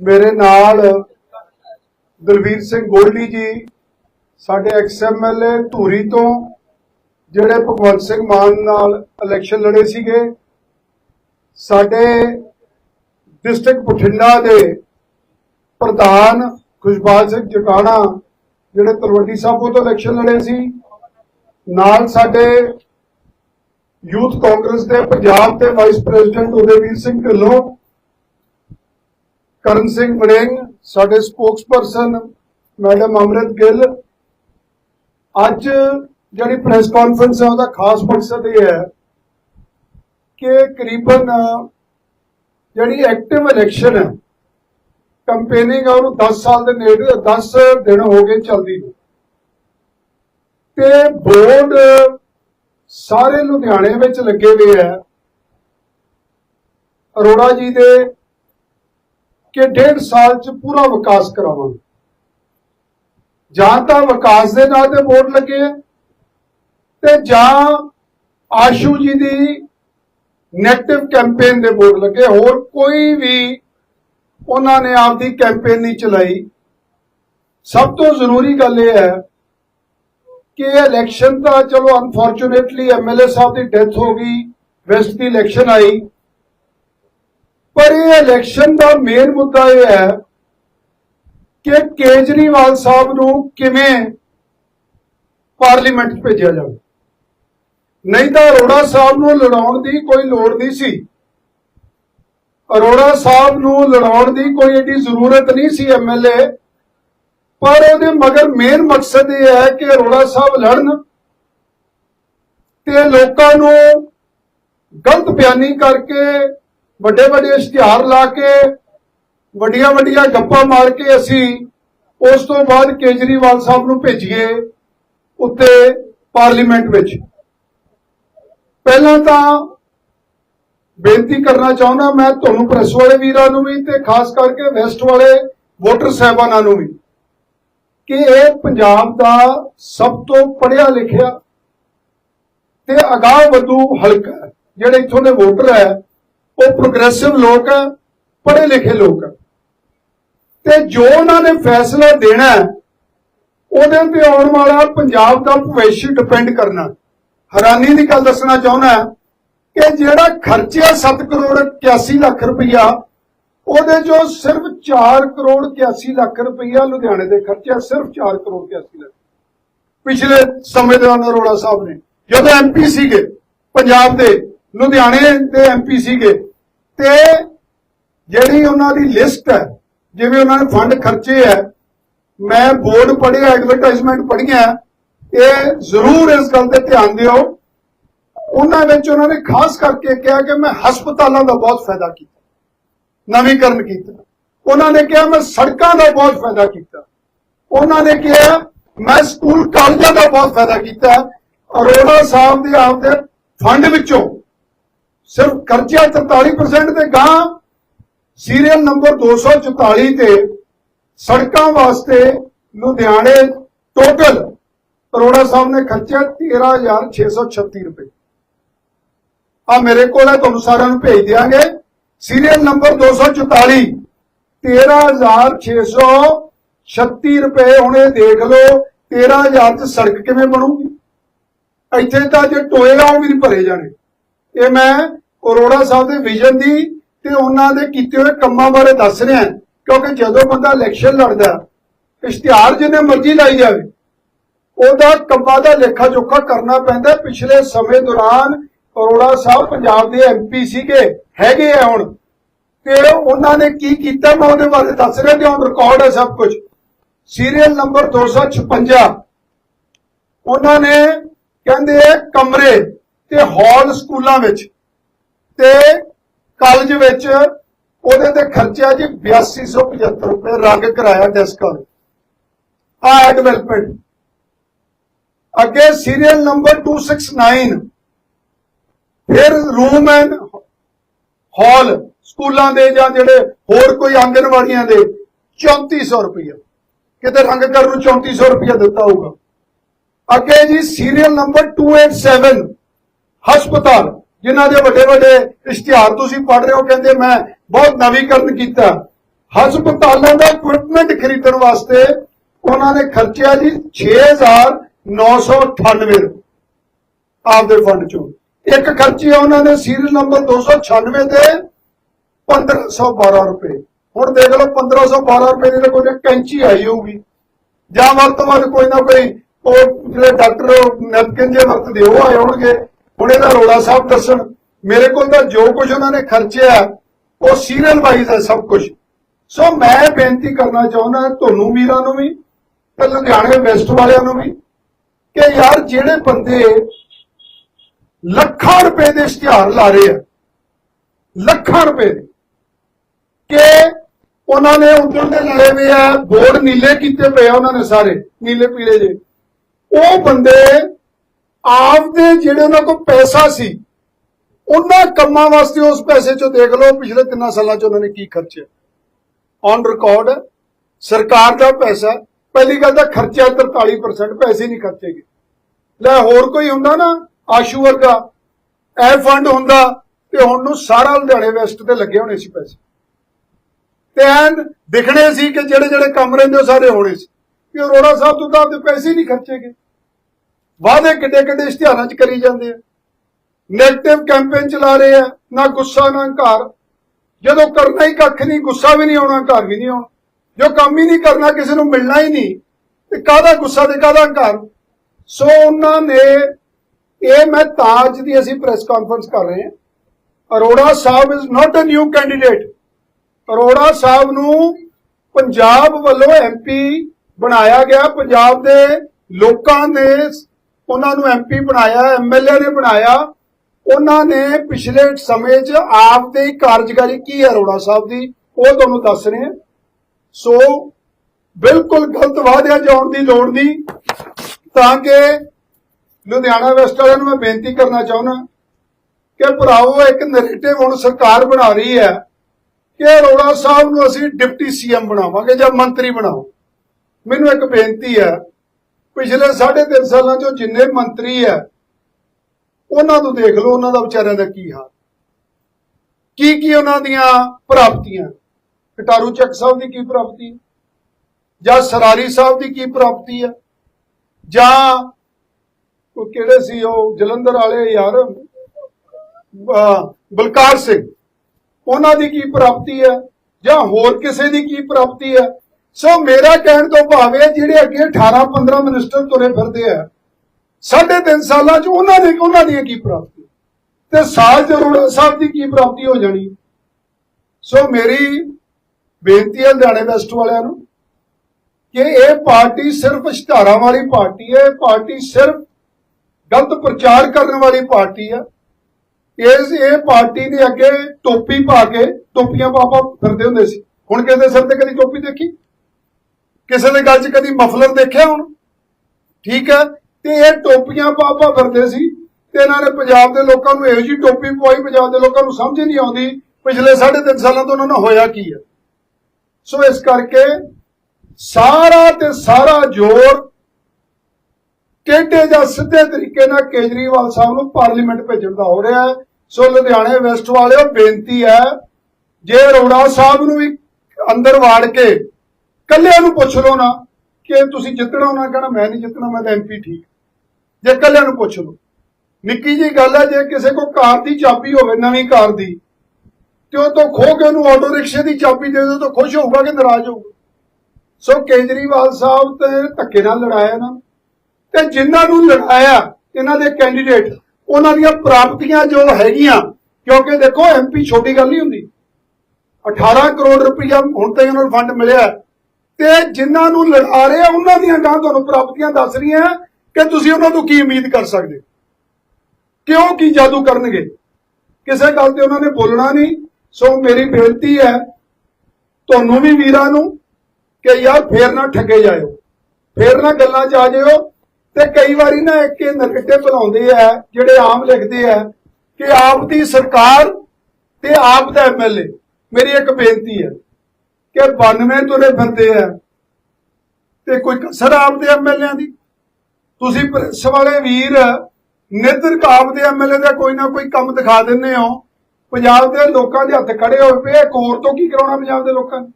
ਮੇਰੇ ਨਾਲ ਦਲਵੀਰ ਸਿੰਘ ਗੋਲਡੀ ਜੀ, ਸਾਡੇ ਐਕਸ ਐਕਸਐਮਐਲਏ ਧੂਰੀ ਤੋਂ, ਜਿਹੜੇ ਭਗਵੰਤ ਸਿੰਘ ਮਾਨ ਨਾਲ ਇਲੈਕਸ਼ਨ ਲੜੇ ਸੀਗੇ, ਸਾਡੇ ਡਿਸਟ੍ਰਿਕਟ ਬਠਿੰਡਾ ਦੇ ਪ੍ਰਧਾਨ ਖੁਸ਼ਪਾਲ ਸਿੰਘ ਜਟਾਣਾ ਜਿਹੜੇ ਤਲਵੰਡੀ ਸਾਬੋ ਤੋਂ ਇਲੈਕਸ਼ਨ ਲੜੇ ਸੀ, ਨਾਲ ਸਾਡੇ ਯੂਥ ਕਾਂਗਰਸ ਦੇ ਪੰਜਾਬ ਦੇ ਵਾਈਸ ਪ੍ਰੈਜ਼ੀਡੈਂਟ ਉਦੇਵੀਰ ਸਿੰਘ ਢਿੱਲੋਂ ਕਰਨ ਸਿੰਘ ਵੜਿੰਗ, ਸਾਡੇ ਸਪੋਕਸਪਰਸਨ ਮੈਡਮ ਅਮਰਿਤ ਗਿੱਲ। ਅੱਜ ਜਿਹੜੀ ਪ੍ਰੈਸ ਕਾਨਫਰੰਸ ਹੈ, ਉਹਦਾ ਖਾਸ ਮਕਸਦ ਇਹ ਹੈ ਕਿ ਕਰੀਬਨ ਜਿਹੜੀ ਐਕਟਿਵ ਇਲੈਕਸ਼ਨ ਹੈ ਕੰਪੇਨਿੰਗ ਉਹਨੂੰ 10 ਸਾਲ ਦੇ ਨੇੜੇ 10 ਦਿਨ ਹੋ ਗਏ ਚੱਲਦੀ ਤੇ ਬੋਰਡ ਸਾਰੇ ਲੁਧਿਆਣੇ ਵਿੱਚ ਲੱਗੇ ਹੋਏ ਹੈ। ਅਰੋੜਾ ਜੀ ਦੇ ਕਿ ਡੇਢ ਸਾਲ ਚ ਪੂਰਾ ਵਿਕਾਸ ਕਰਾਵਾਂਗੇ। ਜਾਂ ਤਾਂ ਵਿਕਾਸ ਦੇ ਨਾਂ ਤੇ ਵੋਟ ਲੱਗੇ ਹੈ, ਤੇ ਜਾਂ ਆਸ਼ੂ ਜੀ ਦੀ ਨੈਗੇਟਿਵ ਕੈਂਪੇਨ ਦੇ ਵੋਟ ਲੱਗੇ। ਹੋਰ ਕੋਈ ਵੀ ਉਹਨਾਂ ਨੇ ਆਪਦੀ ਕੈਂਪੇਨ ਨਹੀਂ ਚਲਾਈ। ਸਭ ਤੋਂ ਜ਼ਰੂਰੀ ਗੱਲ ਇਹ ਹੈ ਕਿ ਇਹ ਇਲੈਕਸ਼ਨ ਤਾਂ ਚਲੋ ਅਨਫੋਰਚੂਨੇਟਲੀ ਐਮਐਲਏ ਸਾਹਿਬ ਦੀ ਡੈਥ ਹੋ ਗਈ। ਵੈਸਟ ਦੀ ਇਲੈਕਸ਼ਨ ਆਈ। ਪਰ ਇਹ ਇਲੈਕਸ਼ਨ ਦਾ ਮੇਨ ਮੁੱਦਾ ਇਹ ਹੈ ਕਿ ਕੇਜਰੀਵਾਲ ਸਾਹਿਬ ਨੂੰ ਕਿਵੇਂ ਪਾਰਲੀਮੈਂਟ ਭੇਜਿਆ ਜਾਵੇ। ਨਹੀਂ ਤਾਂ ਅਰੋੜਾ ਸਾਹਿਬ ਨੂੰ ਲੜਾਉਣ ਦੀ ਕੋਈ ਲੋੜ ਨਹੀਂ ਸੀ। ਅਰੋੜਾ ਸਾਹਿਬ ਨੂੰ ਲੜਾਉਣ ਦੀ ਕੋਈ ਏਡੀ ਜ਼ਰੂਰਤ ਨਹੀਂ ਸੀ ਐਮਐਲਏ ਪਰ ਉਹਦੇ ਮਗਰ ਮੇਨ ਮਕਸਦ ਇਹ ਹੈ ਕਿ ਅਰੋੜਾ ਸਾਹਿਬ ਲੜਨ ਤੇ ਲੋਕਾਂ ਨੂੰ ਗਲਤ ਬਿਆਨੀ ਕਰਕੇ ਵੱਡੇ ਵੱਡੇ ਇਸ਼ਤਿਹਾਰ ਲਾ ਕੇ, ਵੱਡੀਆਂ ਵੱਡੀਆਂ ਗੱਪਾਂ ਮਾਰ ਕੇ ਅਸੀਂ ਉਸ ਤੋਂ ਬਾਅਦ ਕੇਜਰੀਵਾਲ ਸਾਹਿਬ ਨੂੰ ਭੇਜੀਏ ਉੱਤੇ ਪਾਰਲੀਮੈਂਟ ਵਿੱਚ। ਪਹਿਲਾਂ ਤਾਂ ਬੇਨਤੀ ਕਰਨਾ ਚਾਹੁੰਦਾ ਮੈਂ ਤੁਹਾਨੂੰ ਪ੍ਰੈਸ ਵਾਲੇ ਵੀਰਾਂ ਨੂੰ ਵੀ ਤੇ ਖਾਸ ਕਰਕੇ ਵੈਸਟ ਵਾਲੇ ਵੋਟਰ ਸਹਿਬਾਨਾਂ ਨੂੰ ਵੀ ਕਿ ਇਹ ਪੰਜਾਬ ਦਾ ਸਭ ਤੋਂ ਪੜ੍ਹਿਆ ਲਿਖਿਆ ਤੇ ਅਗਾਹ ਵਧੂ ਹਲਕਾ ਹੈ, ਜਿਹੜੇ ਇੱਥੋਂ ਦੇ ਵੋਟਰ ਹੈ ਉਹ ਪ੍ਰੋਗਰੈਸਿਵ ਲੋਕ ਹੈ ਪੜ੍ਹੇ ਲਿਖੇ ਲੋਕ ਹੈ ਤੇ ਜੋ ਉਹਨਾਂ ਨੇ ਫੈਸਲਾ ਦੇਣਾ ਉਹਦੇ ਤੇ ਆਉਣ ਵਾਲਾ ਪੰਜਾਬ ਦਾ ਭਵਿੱਖ ਡਿਪੈਂਡ ਕਰਨਾ। ਹੈਰਾਨੀ ਦੀ ਗੱਲ ਦੱਸਣਾ ਚਾਹੁੰਦਾ ਕਿ ਜਿਹੜਾ ਖਰਚਿਆ 7 ਕਰੋੜ 81 ਲੱਖ ਰੁਪਈਆ, ਉਹਦੇ ਚੋਂ ਸਿਰਫ 4 ਕਰੋੜ 81 ਲੱਖ ਰੁਪਈਆ ਲੁਧਿਆਣੇ ਦੇ ਖਰਚਿਆ, ਸਿਰਫ 4 ਕਰੋੜ 81 ਲੱਖ। ਪਿਛਲੇ ਸਮੇਂ ਦੌਰਾਨ ਅਰੋੜਾ ਸਾਹਿਬ ਨੇ, ਜਦੋਂ ਐਮਪੀ ਸੀਗੇ, ਪੰਜਾਬ ਦੇ, ਲੁਧਿਆਣੇ ਦੇ ਐਮਪੀ ਸੀਗੇ ਤੇ ਜਿਹੜੀ ਉਹਨਾਂ ਦੀ ਲਿਸਟ ਹੈ, ਜਿਵੇਂ ਉਹਨਾਂ ਨੇ ਫੰਡ ਖਰਚੇ ਹੈ, ਮੈਂ ਬੋਰਡ ਪੜ੍ਹਿਆ ਐਡਵਰਟਾਈਜ਼ਮੈਂਟ ਪੜ੍ਹੀਆਂ, ਇਹ ਜ਼ਰੂਰ ਇਸ ਗੱਲ ਤੇ ਧਿਆਨ ਦਿਓ। ਉਹਨਾਂ ਵਿੱਚ ਉਹਨਾਂ ਨੇ ਖਾਸ ਕਰਕੇ ਕਿਹਾ ਕਿ ਮੈਂ ਹਸਪਤਾਲਾਂ ਦਾ ਬਹੁਤ ਫਾਇਦਾ ਕੀਤਾ, ਨਵੀਕਰਨ ਕੀਤਾ। ਉਹਨਾਂ ਨੇ ਕਿਹਾ ਮੈਂ ਸੜਕਾਂ ਦਾ ਬਹੁਤ ਫਾਇਦਾ ਕੀਤਾ। ਉਹਨਾਂ ਨੇ ਕਿਹਾ ਮੈਂ ਸਕੂਲ ਕਾਲਜਾਂ ਦਾ ਬਹੁਤ ਫਾਇਦਾ ਕੀਤਾ। ਅਰੋੜਾ ਸਾਹਿਬ ਦੇ ਆਪਦੇ ਫੰਡ ਵਿੱਚੋਂ ਸਿਰਫ ਖਰਚਾ 43% ਤੇ ਗਾਂ ਸੀਰੀਅਲ ਨੰਬਰ 244 ਤੇ ਸੜਕਾਂ ਵਾਸਤੇ ਲੁਧਿਆਣੇ ਟੋਟਲ ਅਰੋੜਾ ਸਾਹਿਬ ਨੇ ਖਰਚਿਆ 13636 ਰੁਪਏ। ਆ ਮੇਰੇ ਕੋਲ ਹੈ, ਤੁਹਾਨੂੰ ਸਾਰਿਆਂ ਨੂੰ ਭੇਜ ਦਿਆਂਗੇ। ਸੀਰੀਅਲ ਨੰਬਰ 244 13636 ਰੁਪਏ। ਹੁਣ ਇਹ ਦੇਖ ਲਓ 13000 ਚ ਸੜਕ ਕਿਵੇਂ ਬਣੂਗੀ? ਇੱਥੇ ਤਾਂ ਜੇ ਟੋਏ ਆ ਉਹ ਵੀ ਨਹੀਂ ਭਰੇ ਜਾਣੇ। ਇਹ ਮੈਂ ਅਰੋੜਾ ਸਾਹਿਬ ਦੇ ਵਿਜ਼ਨ ਦੀ ਤੇ ਉਹਨਾਂ ਦੇ ਕੀਤੇ ਹੋਏ ਕੰਮਾਂ ਬਾਰੇ ਦੱਸ ਰਿਹਾ ਕਿਉਂਕਿ ਜਦੋਂ ਬੰਦਾ ਇਲੈਕਸ਼ਨ ਲੜਦਾ, ਇਸ਼ਤਿਹਾਰ ਜਿੰਨੇ ਮਰਜ਼ੀ ਲਾਈ ਜਾਵੇ, ਉਹਦਾ ਕੰਮਾਂ ਦਾ ਲੇਖਾ ਜੋਖਾ ਕਰਨਾ ਪੈਂਦਾ। ਪਿਛਲੇ ਸਮੇਂ ਦੌਰਾਨ ਅਰੋੜਾ ਸਾਹਿਬ ਪੰਜਾਬ ਦੇ ਐਮਪੀ ਸੀਗੇ, ਹੈਗੇ ਆ ਹੁਣ। ਤੇ ਉਹਨਾਂ ਨੇ ਕੀ ਕੀਤਾ, ਮੈਂ ਉਹਦੇ ਬਾਰੇ ਦੱਸ ਰਿਹਾ ਤੇ ਹੁਣ ਰਿਕਾਰਡ ਹੈ ਸਭ ਕੁਝ। ਸੀਰੀਅਲ ਨੰਬਰ 256 ਉਹਨਾਂ ਨੇ ਕਹਿੰਦੇ ਕਮਰੇ ਤੇ ਹਾਲ ਸਕੂਲਾਂ ਵਿੱਚ ਤੇ ਕਾਲਜ ਵਿੱਚ ਉਹਦੇ ਤੇ ਖਰਚਿਆ ਜੀ 8275 ਰੁਪਏ ਰੰਗ ਕਰਾਇਆ ਡੈਸਕਾਂ ਆ ਡਿਵੈਲਪਮੈਂਟ ਅੱਗੇ ਸੀਰੀਅਲ ਨੰਬਰ 269 ਫਿਰ ਰੂਮ ਐਂਡ ਹਾਲ ਸਕੂਲਾਂ ਦੇ ਜਾਂ ਜਿਹੜੇ ਹੋਰ ਕੋਈ ਆਂਗਨਵਾੜੀਆਂ ਦੇ 3400 ਰੁਪਏ ਕਿਤੇ ਰੰਗ ਕਰਨ ਨੂੰ 3400 ਰੁਪਏ ਦਿੱਤਾ ਹੋਊਗਾ। ਅੱਗੇ ਜੀ ਸੀਰੀਅਲ ਨੰਬਰ 287 ਹਸਪਤਾਲ, ਜਿਨ੍ਹਾਂ ਦੇ ਵੱਡੇ ਵੱਡੇ ਇਸ਼ਤਿਹਾਰ ਤੁਸੀਂ ਪੜ੍ਹ ਰਹੇ ਹੋ, ਕਹਿੰਦੇ ਮੈਂ ਬਹੁਤ ਨਵੀਕਰਨ ਕੀਤਾ। ਹਸਪਤਾਲਾਂ ਦਾ ਇਕਵਿਪਮੈਂਟ ਖਰੀਦਣ ਵਾਸਤੇ ਉਹਨਾਂ ਨੇ ਖਰਚਿਆ ਜੀ 6998 ਰੁਪਏ ਆਪਦੇ ਫੰਡ ਚੋਂ। ਇੱਕ ਖਰਚਿਆ ਉਹਨਾਂ ਨੇ ਸੀਰੀਅਲ ਨੰਬਰ 296 ਤੇ 1512 ਰੁਪਏ। ਹੁਣ ਦੇਖ ਲਓ 1512 ਰੁਪਏ ਦੀ ਕੋਈ ਕੈਂਚੀ ਆਈ ਹੋਊਗੀ। ਜਾਂ ਵੱਧ ਤੋਂ ਵੱਧ ਕੋਈ ਨਾ ਕੋਈ ਉਹ ਜਿਹੜੇ ਡਾਕਟਰ ਨੈਪਕਿਨ ਜੇ ਵਰਤਦੇ, ਉਹ ਆਏ ਹੋਣਗੇ ਹੁਣ ਇਹਦਾ ਰੋੜਾ ਸਾਹਿਬ ਦੱਸਣ। ਮੇਰੇ ਕੋਲ ਤਾਂ ਜੋ ਕੁਝ ਉਹਨਾਂ ਨੇ ਖਰਚਿਆ, ਉਹ ਸੀਰੀਅਲ ਵਾਈਜ਼ ਹੈ ਸਭ ਕੁਝ ਸੋ ਮੈਂ ਬੇਨਤੀ ਕਰਨਾ ਚਾਹੁੰਦਾ ਤੁਹਾਨੂੰ ਵੀਰਾਂ ਨੂੰ ਵੀ, ਤੇ ਲੁਧਿਆਣੇ ਵੈਸਟ ਵਾਲਿਆਂ ਨੂੰ ਵੀ, ਕਿ ਯਾਰ ਜਿਹੜੇ ਬੰਦੇ ਲੱਖਾਂ ਰੁਪਏ ਦੇ ਇਸ਼ਤਿਹਾਰ ਲਾ ਰਹੇ ਆ, ਲੱਖਾਂ ਰੁਪਏ ਦੇ, ਕਿ ਉਹਨਾਂ ਨੇ ਉਧਰ ਦੇ ਲੜੇ ਹੋਏ ਆ, ਬੋਰਡ ਨੀਲੇ ਕੀਤੇ ਪਏ ਆ ਉਹਨਾਂ ਨੇ ਸਾਰੇ, ਨੀਲੇ ਪੀਲੇ ਜੇ ਉਹ ਬੰਦੇ ਆਪਦੇ ਜਿਹੜੇ ਉਹਨਾਂ ਕੋਲ ਪੈਸਾ ਸੀ, ਉਹਨਾਂ ਕੰਮਾਂ ਵਾਸਤੇ ਉਸ ਪੈਸੇ ਚੋਂ ਦੇਖ ਲਓ ਪਿਛਲੇ ਤਿੰਨਾਂ ਸਾਲਾਂ ਚ ਉਹਨਾਂ ਨੇ ਕੀ ਖਰਚਿਆ। ਔਨ ਰਿਕਾਰਡ ਸਰਕਾਰ ਦਾ ਪੈਸਾ, ਪਹਿਲੀ ਗੱਲ ਤਾਂ ਖਰਚਿਆ 43% ਪੈਸੇ ਨਹੀਂ ਖਰਚੇ ਗਏ। ਲੈ ਹੋਰ ਕੋਈ ਹੁੰਦਾ ਨਾ, ਆਸ਼ੂ ਵਰਗਾ, ਇਹ ਫੰਡ ਹੁੰਦਾ, ਤੇ ਹੁਣ ਨੂੰ ਸਾਰਾ ਲੁਧਿਆਣੇ ਵੈਸਟ ਤੇ ਲੱਗੇ ਹੋਣੇ ਸੀ ਪੈਸੇ। ਤੇ ਐਨ ਦਿਖਣੇ ਸੀ ਕਿ ਜਿਹੜੇ ਜਿਹੜੇ ਕੰਮ ਰਹਿੰਦੇ ਉਹ ਸਾਰੇ ਹੋਣੇ ਸੀ। ਕਿ ਅਰੋੜਾ ਸਾਹਿਬ ਤੋਂ ਤਾਂ ਆਪਦੇ ਪੈਸੇ ਨਹੀਂ ਖਰਚੇ ਗਏ। ਵਾਅਦੇ ਕਿੱਡੇ ਕਿੱਡੇ ਇਸ਼ਤਿਹਾਰਾਂ 'ਚ ਕਰੀ ਜਾਂਦੇ ਆ। ਨੈਗੇਟਿਵ ਕੈਂਪੇਨ ਚਲਾ ਰਹੇ ਆ, ਨਾ ਗੁੱਸਾ, ਨਾ ਹੰਕਾਰ ਜਦੋਂ ਕਰਨਾ ਹੀ ਕੱਖ ਨਹੀਂ, ਗੁੱਸਾ ਵੀ ਨਹੀਂ ਆਉਣਾ, ਘਰ ਵੀ ਨਹੀਂ ਆਉਣਾ। ਜੋ ਕੰਮ ਹੀ ਨਹੀਂ ਕਰਨਾ, ਕਿਸੇ ਨੂੰ ਮਿਲਣਾ ਹੀ ਨਹੀਂ, ਤੇ ਕਾਹਦਾ ਗੁੱਸਾ ਤੇ ਕਾਹਦਾ ਹੰਕਾਰ ਸੋ ਉਹਨਾਂ ਨੇ, ਇਹ ਮੈਂ ਤਾਜ ਦੀ ਅਸੀਂ ਪ੍ਰੈਸ ਕਾਨਫਰੰਸ ਕਰ ਰਹੇ ਹਾਂ। Arora Sahib is not a new candidate Arora Sahib ਨੂੰ ਪੰਜਾਬ ਵੱਲੋਂ ਐਮਪੀ ਬਣਾਇਆ ਗਿਆ, ਪੰਜਾਬ ਦੇ ਲੋਕਾਂ ਨੇ ਉਹਨਾਂ ਨੂੰ ਐਮਪੀ ਬਣਾਇਆ ਐਮਐਲਏ ਨੇ ਬਣਾਇਆ। ਉਹਨਾਂ ਨੇ ਪਿਛਲੇ ਸਮੇਂ 'ਚ ਆਪ ਦੇ ਕਾਰਜਕਾਰੀ ਕੀ ਹੈ ਅਰੋੜਾ ਸਾਹਿਬ ਦੀ, ਉਹ ਤੁਹਾਨੂੰ ਦੱਸ ਰਹੇ ਹਾਂ। ਸੋ ਬਿਲਕੁਲ ਗਲਤ ਵਾਅਦਿਆਂ ਜਾਣ ਦੀ ਲੋੜ ਨਹੀਂ। ਤਾਂ ਕਿ ਲੁਧਿਆਣਾ ਵੈਸਟ ਵਾਲਿਆਂ ਨੂੰ ਮੈਂ ਬੇਨਤੀ ਕਰਨਾ ਚਾਹੁੰਦਾ ਕਿ ਭਰਾਵੋ, ਇੱਕ ਨੈਰੇਟਿਵ ਹੁਣ ਸਰਕਾਰ ਬਣਾ ਰਹੀ ਹੈ ਕਿ ਅਰੋੜਾ ਸਾਹਿਬ ਨੂੰ ਅਸੀਂ ਡਿਪਟੀ ਸੀਐਮ ਬਣਾਵਾਂਗੇ ਜਾਂ ਮੰਤਰੀ ਬਣਾਓ। ਮੈਨੂੰ ਇੱਕ ਬੇਨਤੀ ਹੈ ਪਿਛਲੇ 3.5 ਸਾਲਾਂ ਚੋਂ ਜਿੰਨੇ ਮੰਤਰੀ ਹੈ ਉਹਨਾਂ ਨੂੰ ਦੇਖ ਲਓ, ਉਹਨਾਂ ਦਾ ਵਿਚਾਰਿਆਂ ਦਾ ਕੀ ਹਾਲ। ਕੀ ਕੀ ਉਹਨਾਂ ਦੀਆਂ ਪ੍ਰਾਪਤੀਆਂ? ਕਟਾਰੂ ਚੱਕ ਸਾਹਿਬ ਦੀ ਕੀ ਪ੍ਰਾਪਤੀ ਜਾਂ ਸਰਾਰੀ ਸਾਹਿਬ ਦੀ ਕੀ ਪ੍ਰਾਪਤੀ ਹੈ ਜਾਂ ਉਹ ਕਿਹੜੇ ਸੀ ਉਹ ਜਲੰਧਰ ਵਾਲੇ ਯਾਰ ਬਲਕਾਰ ਸਿੰਘ, ਉਹਨਾਂ ਦੀ ਕੀ ਪ੍ਰਾਪਤੀ ਹੈ ਜਾਂ ਹੋਰ ਕਿਸੇ ਦੀ ਕੀ ਪ੍ਰਾਪਤੀ ਹੈ ਸੋ ਮੇਰਾ ਕਹਿਣ ਤੋਂ ਭਾਵ ਹੈ, ਜਿਹੜੇ ਅੱਗੇ 18 15 ਮਿਨਿਸਟਰ ਤੁਰੇ ਫਿਰਦੇ ਆ, ਸਾਢੇ ਤਿੰਨ ਸਾਲਾਂ ਚ ਉਹਨਾਂ ਦੇ ਉਹਨਾਂ ਦੀਆਂ ਕੀ ਪ੍ਰਾਪਤੀ ਤੇ ਸਾਲ ਜ਼ਰੂਰ ਸਾਹਿਬ ਦੀ ਕੀ ਪ੍ਰਾਪਤੀ ਹੋ ਜਾਣੀ? ਸੋ ਮੇਰੀ ਬੇਨਤੀ ਹੈ ਲੁਧਿਆਣੇ ਵੈਸਟ ਵਾਲਿਆਂ ਨੂੰ ਕਿ ਇਹ ਪਾਰਟੀ ਸਿਰਫ ਇਸ਼ਤਿਹਾਰਾਂ ਵਾਲੀ ਪਾਰਟੀ ਹੈ, ਇਹ ਪਾਰਟੀ ਸਿਰਫ ਗਲਤ ਪ੍ਰਚਾਰ ਕਰਨ ਵਾਲੀ ਪਾਰਟੀ ਹੈ। ਇਸ ਇਹ ਪਾਰਟੀ ਦੇ ਅੱਗੇ ਟੋਪੀ ਪਾ ਕੇ ਟੋਪੀਆਂ ਪਾਪਾ ਫਿਰਦੇ ਹੁੰਦੇ ਸੀ। ਹੁਣ ਕਿਸੇ ਦੇ ਸਿਰ ਤੇ ਕਦੀ ਟੋਪੀ ਦੇਖੀ? ਕਿਸੇ ਦੇ ਗੱਲ 'ਚ ਕਦੀ ਮਫਲਰ ਦੇਖਿਆ ਹੁਣ? ਠੀਕ ਹੈ? ਤੇ ਇਹ ਟੋਪੀਆਂ ਪਾ ਪਾ ਫਿਰਦੇ ਸੀ ਤੇ ਇਹਨਾਂ ਨੇ ਪੰਜਾਬ ਦੇ ਲੋਕਾਂ ਨੂੰ ਇਹੋ ਜਿਹੀ ਟੋਪੀ ਪਵਾਈ, ਪੰਜਾਬ ਦੇ ਲੋਕਾਂ ਨੂੰ ਸਮਝ ਹੀ ਨਹੀਂ ਆਉਂਦੀ, ਪਿਛਲੇ 3.5 ਸਾਲਾਂ ਤੋਂ ਉਹਨਾਂ ਨਾਲ ਹੋਇਆ ਕੀ ਹੈ? ਸੋ ਇਸ ਕਰਕੇ ਸਾਰਾ ਤੇ ਸਾਰਾ ਜ਼ੋਰ ਟੇਢੇ ਜਾਂ ਸਿੱਧੇ ਤਰੀਕੇ ਨਾਲ ਕੇਜਰੀਵਾਲ ਸਾਹਿਬ ਨੂੰ ਪਾਰਲੀਮੈਂਟ ਭੇਜਣ ਦਾ ਹੋ ਰਿਹਾ ਹੈ। ਸੋ ਲੁਧਿਆਣੇ ਵੈਸਟ ਵਾਲਿਓ ਬੇਨਤੀ ਹੈ, ਜੇ ਅਰੋੜਾ ਸਾਹਿਬ ਨੂੰ ਵੀ ਅੰਦਰ ਵਾੜ ਕੇ ਕੱਲਿਆਂ ਨੂੰ ਪੁੱਛ ਲਓ ਨਾ ਕਿ ਤੁਸੀਂ ਜਿੱਤਣਾ ਉਹਨਾਂ ਕਹਿਣਾ, ਮੈਂ ਨਹੀਂ ਜਿੱਤਣਾ, ਮੈਂ ਤਾਂ ਐਮਪੀ ਠੀਕ। ਜੇ ਕੱਲਿਆਂ ਨੂੰ ਪੁੱਛ ਲਓ। ਨਿੱਕੀ ਜੀ ਗੱਲ ਹੈ ਜੇ ਕਿਸੇ ਕੋ ਕਾਰ ਦੀ ਚਾਬੀ ਹੋਵੇ, ਨਵੀਂ ਕਾਰ ਦੀ, ਤੇ ਉਹ ਤੋਂ ਖੋ ਕੇ ਉਹਨੂੰ ਆਟੋ ਰਿਕਸ਼ੇ ਦੀ ਚਾਬੀ ਦੇ ਦਿਓ ਤਾਂ ਖੁਸ਼ ਹੋਊਗਾ ਕਿ ਨਾਰਾਜ਼ ਹੋਊਗਾ। ਸੋ ਕੇਜਰੀਵਾਲ ਸਾਹਿਬ ਤੇ ਧੱਕੇ ਨਾਲ ਲੜਾਇਆ ਨਾ। ਤੇ ਜਿਨ੍ਹਾਂ ਨੂੰ ਲੜਾਇਆ, ਇਹਨਾਂ ਦੇ ਕੈਂਡੀਡੇਟ ਉਹਨਾਂ ਦੀਆਂ ਪ੍ਰਾਪਤੀਆਂ ਜੋ ਹੈਗੀਆਂ, ਕਿਉਂਕਿ ਦੇਖੋ ਐਮਪੀ ਛੋਟੀ ਗੱਲ ਨਹੀਂ ਹੁੰਦੀ। 18 ਕਰੋੜ ਰੁਪਈਆ ਹੁਣ ਤੱਕ ਇਹਨਾਂ ਨੂੰ ਫੰਡ ਮਿਲਿਆ ਤੇ ਜਿਨ੍ਹਾਂ ਨੂੰ ਲੜਾ ਰਹੇ ਆ, ਉਹਨਾਂ ਦੀਆਂ ਗਾਂ ਤੁਹਾਨੂੰ ਪ੍ਰਾਪਤੀਆਂ ਦੱਸ ਰਹੀਆਂ ਕਿ ਤੁਸੀਂ ਉਹਨਾਂ ਤੋਂ ਕੀ ਉਮੀਦ ਕਰ ਸਕਦੇ? ਕਿਉਂ ਕੀ ਜਾਦੂ ਕਰਨਗੇ? ਕਿਸੇ ਗੱਲ ਤੇ ਉਹਨਾਂ ਨੇ ਬੋਲਣਾ ਨਹੀਂ। ਸੋ ਮੇਰੀ ਬੇਨਤੀ ਹੈ ਤੁਹਾਨੂੰ ਵੀ ਵੀਰਾਂ ਨੂੰ ਕਿ ਯਾਰ ਫੇਰ ਨਾ ਠੱਗੇ ਜਾਇਓ, ਫੇਰ ਨਾ ਗੱਲਾਂ 'ਚ ਆ ਜਾਇਓ ਤੇ ਕਈ ਵਾਰੀ ਨਾ ਇੱਕ ਇਹ ਨੈਗੇਟਿਵ ਬਣਾਉਂਦੇ ਆ, ਜਿਹੜੇ ਆਮ ਲਿਖਦੇ ਆ ਕਿ ਆਪ ਦੀ ਸਰਕਾਰ ਤੇ ਆਪ ਦਾ ਐਮਐਲਏ ਮੇਰੀ ਇੱਕ ਬੇਨਤੀ ਹੈ। ਕਿ 92 ਤੁਰੇ ਫਿਰਦੇ ਆ। ਤੇ ਕੋਈ ਕਸਰ ਆਪ ਦੇ ਐਮਐਲਏ ਦੀ? ਤੁਸੀਂ ਪ੍ਰੈਸ ਵਾਲੇ ਵੀਰ, ਨਿੱਧਰ ਕਾਬ ਦੇ ਐਮਐਲਏ ਦਾ ਕੋਈ ਨਾ ਕੋਈ ਕੰਮ ਦਿਖਾ ਦਿੰਦੇ ਹੋ। ਪੰਜਾਬ ਦੇ ਲੋਕਾਂ ਦੇ ਹੱਥ ਖੜੇ ਹੋਏ ਪਏ ਇੱਕ ਹੋਰ ਤੋਂ ਕੀ ਕਰਾਉਣਾ ਪੰਜਾਬ ਦੇ ਲੋਕਾਂ ਨੇ?